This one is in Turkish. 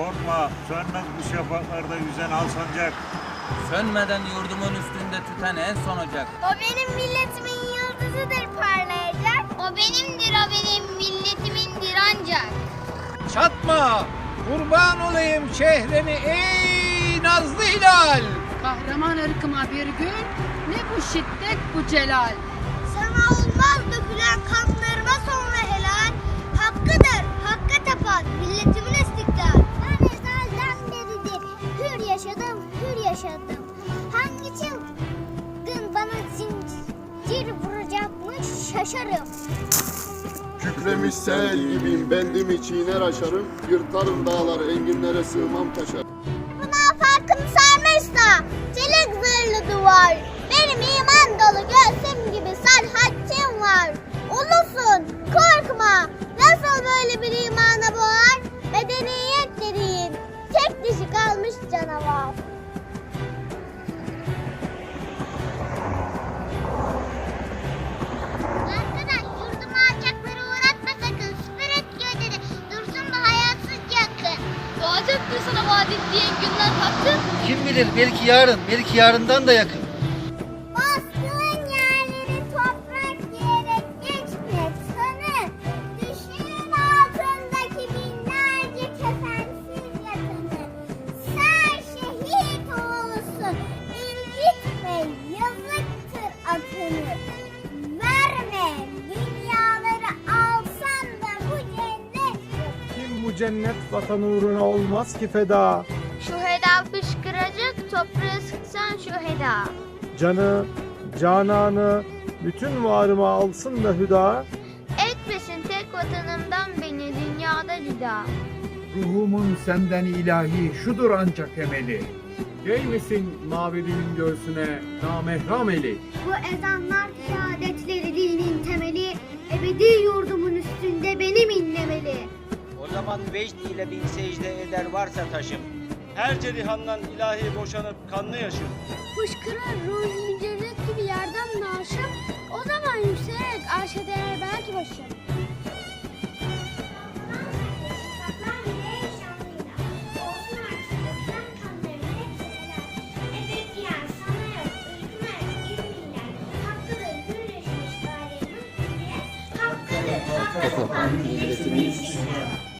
Korkma, sönmez bu şafaklarda yüzen al sancak. Sönmeden yurdumun üstünde tüten en son ocak. O benim milletimin yıldızıdır parlayacak. O benimdir, o benim milletimindir ancak. Çatma! Kurban olayım şehreni ey nazlı hilal! Kahraman ırkıma bir gün ne bu şiddet bu celal. Sana olmaz dökülen kanlarıma yaşadım. Hangi çılgın bana zincir vuracakmış şaşarım. Kükremiş sel gibiyim bendim çiğner aşarım Yırtarım dağları enginlere sığmam taşar Buna farkım sarmışsa çelik zırhlı duvar. Benim iman dolu göğsüm gibi sarhatçım var. Ulusun korkma nasıl böyle bir imana boğar? Sana vaat ettiğin günler hakkı. Kim bilir belki yarın, belki yarından da yakın. Cennet vatan uğruna olmaz ki feda. Şu heda fışkıracak toprağı sıksan şu heda. Canı, cananı, bütün varımı alsın da hüda. Etmesin tek vatanımdan beni dünyada cüda. Ruhumun senden ilahi şudur ancak temeli. Değmesin mavidimin göğsüne namehram eli. Bu ezanlar şehadetleri dinin temeli. Ebedi yurdumun üstünde benim zaman vecd ile bin secde eder varsa taşım. Her cerihandan ilahi boşanıp kanlı yaşım. Fışkırır ruh mücerret gibi yerden naşım. O zaman yükselerek arşa değer belki başım. Milletimin istiklal.